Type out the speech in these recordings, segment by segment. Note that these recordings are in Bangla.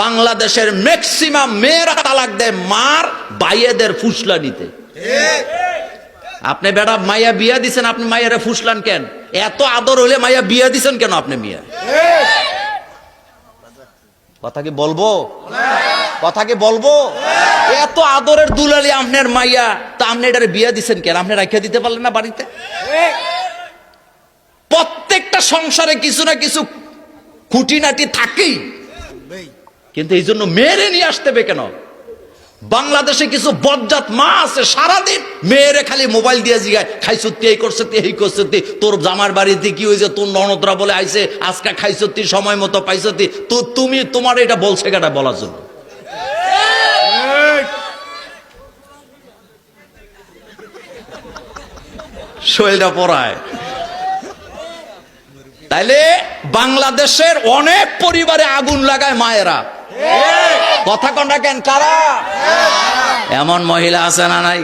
বাংলাদেশের ম্যাক্সিমাম মেয়েরা তালাক দেয় মার বাইয়েদের ফুসলা নিতে। আপনি বেটা মাইয়া বিয়া দিছেন, আপনি মাইয়ারে ফুসলান কেন? এত আদর হলে মাইয়া বিয়া দিছেন কেন আপনি মিয়া? কথা কি বলব? কথা কি বলব? এত আদরের দুলালি আপনার মাইয়া, তা আপনি এটারে বিয়া দিছেন কেন? আপনি রাখিয়া দিতে পারলেন না বাড়িতে? প্রত্যেকটা সংসারে কিছু না কিছু খুঁটিনাটি থাকেই। কিন্তু এই জন্য মেয়েরে নিয়ে আসতে হবে কেন? বাংলাদেশে কিছু বজ্জাত মা আছে, সারাদিন মেয়েরে খালি মোবাইল দিয়ে জিগায় খাইছত্তি এই করছত্তি এই করছত্তি তোর জামার বাড়িতে কি হয়েছে, তোর ননদরা বলে আইছে, আজকে খাইছত্তি সময় মতো পাইছত্তি তো তুমি তোমার এটা বলছে কেটা বলার জন্য? শৈলটা পড়ায় তাইলে বাংলাদেশের অনেক পরিবারে আগুন লাগায় মায়েরা। কথা কেন কারা? এমন মহিলা আছে না নাই?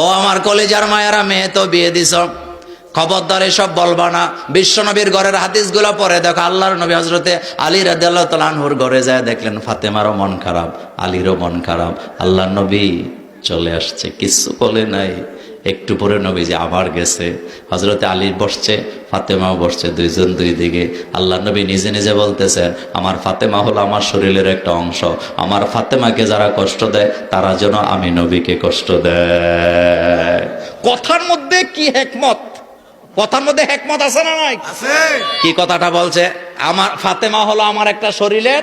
ও আমার কলেজার মায়েরা মেয়ে তো বিয়ে দিছ। খবরদার এসব বলবা না। বিশ্বনবীর ঘরের হাদিসগুলো পরে দেখো। আল্লাহর নবী হজরতে আলী আনহুর ঘরে যায় দেখলেন ফাতেমারও মন খারাপ আলীরও মন খারাপ। আল্লাহ নবী চলে আসছে কিছু বলে নাই। একটু পরে নবীজি আবার গেছে। হজরতে আলী বসছে ফাতেমাও বসছে দুইজন দুই দিকে। আল্লাহ নবী নিজে নিজে বলতেছেন আমার ফাতেমা হলো আমার শরীরের একটা অংশ। আমার ফাতেমাকে যারা কষ্ট দেয় তারা যেন আমি নবীকে কষ্ট দেয়। কথার মধ্যে কি হেকমত? কথার মধ্যে হেকমত আছে না নাই? কি কথাটা বলছে? আমার ফাতেমা হলো আমার একটা শরীরের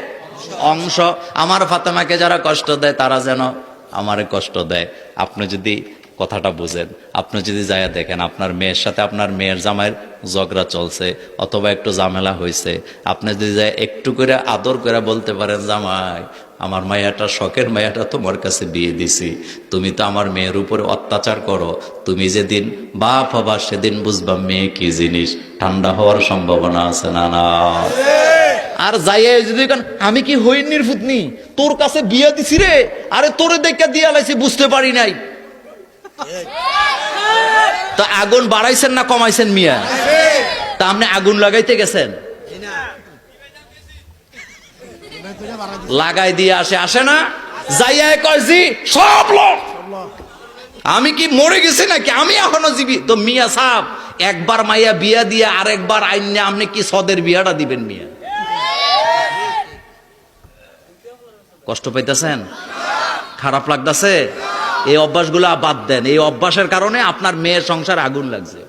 অংশ। আমার ফাতেমাকে যারা কষ্ট দেয় তারা যেন আমারে কষ্ট দেয়। আপনি যদি কথাটা বুঝেন। আপনি যদি যায় দেখেন, আপনার মেয়ের সাথে আপনার মেয়ের জামাইয়ের ঝগড়া চলছে, অথবা একটু ঝামেলা হয়েছে আপনি যদি যায় একটু করে আদর করে বলতে পারেন, জামাই, আমার মায়াটা শখের মায়াটা তোমার কাছে বিয়ে দিছি। তুমি তো আমার মেয়ের উপরে অত্যাচার করো। তুমি যেদিন বাপ হবা, সেদিন বুঝবা মেয়ে কি জিনিস। ঠান্ডা হওয়ার সম্ভাবনা আছে না না? আর যাইয়ে যদি আমি কি হইন নির্ফুতনি তোর কাছে বিয়ে দিছি রে? আরে তোরে দেখে দিয়া লাইছি বুঝতে পারি নাই। তো আগুন বাড়াইছেন না কমাইছেন মিয়া? তা আপনি আগুন লাগাইতে গেছেন? লাগাই দিয়ে আসে আসে না? যাইয়া কয়, জি, সব লোক। আমি কি মরে গেছি নাকি? আমি এখনও জীবি তো মিয়া সাহ একবার মাইয়া বিয়া দিয়ে আরেকবার আইনে আপনি কি সদের বিয়াটা দিবেন মিয়া? কষ্ট পাইতেছেন? খারাপ লাগতেছে? এই অভ্যাসগুলো বাদ দেন। এই অভ্যাসের কারণে আপনার মেয়ের সংসার আগুন লাগছে।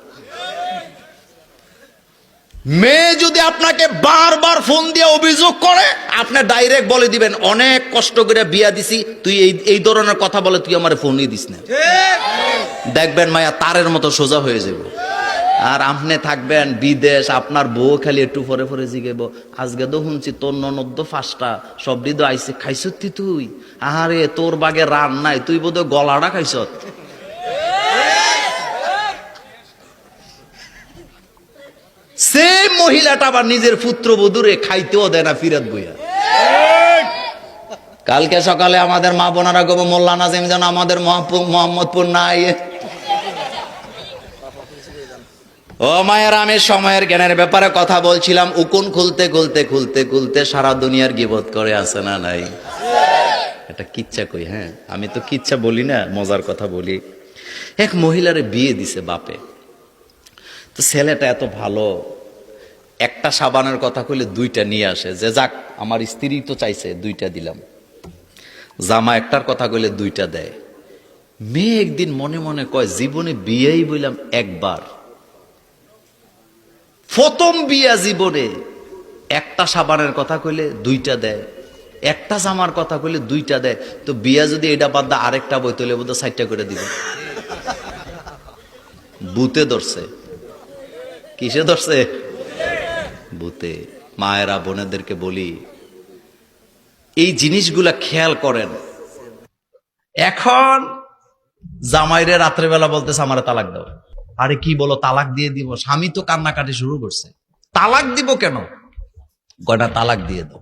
মেয়ে যদি আপনাকে বারবার ফোন দিয়ে অভিযোগ করে আপনি ডাইরেক্ট বলে দিবেন অনেক কষ্ট করে বিয়া দিছি তুই এই এই ধরনের কথা বলে তুই আমার ফোনই দিস না। দেখবেন মায়া তারের মতো সোজা হয়ে যাব। আর আপনি থাকবেন বিদেশ, আপনার বউ খালি একটু পরে পরে জিগেব আজকে তো শুনছি তোর ননদ্দ ফাঁসটা সব তো আইসে খাইছতি তুই? আরে তোর বাগে রান নাই, তুই বোধ গলাটা খাইছত সেম মহিলাটা আবার নিজের পুত্র বধুরে খাইতেও দেয় না ফিরাত বইয়া। কালকে সকালে আমাদের মা বোনারা গো মোল্লা নাজিম যেন আমাদের মোহাম্মদপুর না ও মায়ের, আমি সময়ের জ্ঞানের ব্যাপারে কথা বলছিলাম। উকুন খুলতে খুলতে খুলতে খুলতে সারা দুনিয়ার গিবত করে আছে না নাই? এটা কিচ্ছা কই হ্যাঁ? আমি তো কিচ্ছা বলি না, মজার কথা বলি। এক মহিলারে বিয়ে দিছে বাপে। তো ছেলেটা এত ভালো, একটা সাবানের কথা কইলে দুইটা নিয়ে আসে। যে যাক, আমার স্ত্রী তো চাইছে, দুইটা দিলাম। জামা একটার কথা কইলে দুইটা দেয়। মেয়ে একদিন মনে মনে কয়, জীবনে বিয়েই বললাম একবার। প্রথম বিয়া জীবনে একটা সাবানের কথা কইলে দুইটা দেয়, একটা জামার কথা কইলে দুইটা দেয়। তো বিয়া যদি এটা বাদ দা আরেকটা বই তৈলে বোধ সাইডটা করে দিবে। বুতে ধরছে। কিসে ধরছে? বুতে মায়েরা, বোনেদেরকে বলি, এই জিনিসগুলা খেয়াল করেন। এখন জামাইরে রাত্রেবেলা বলতেছে, আমার তালাক দাও। আরে কি বলো, তালাক দিয়ে দিব? স্বামী তো কান্নাকাটি শুরু করছে। তালাক দিব কেন? কয়টা তালাক দিয়ে দাও।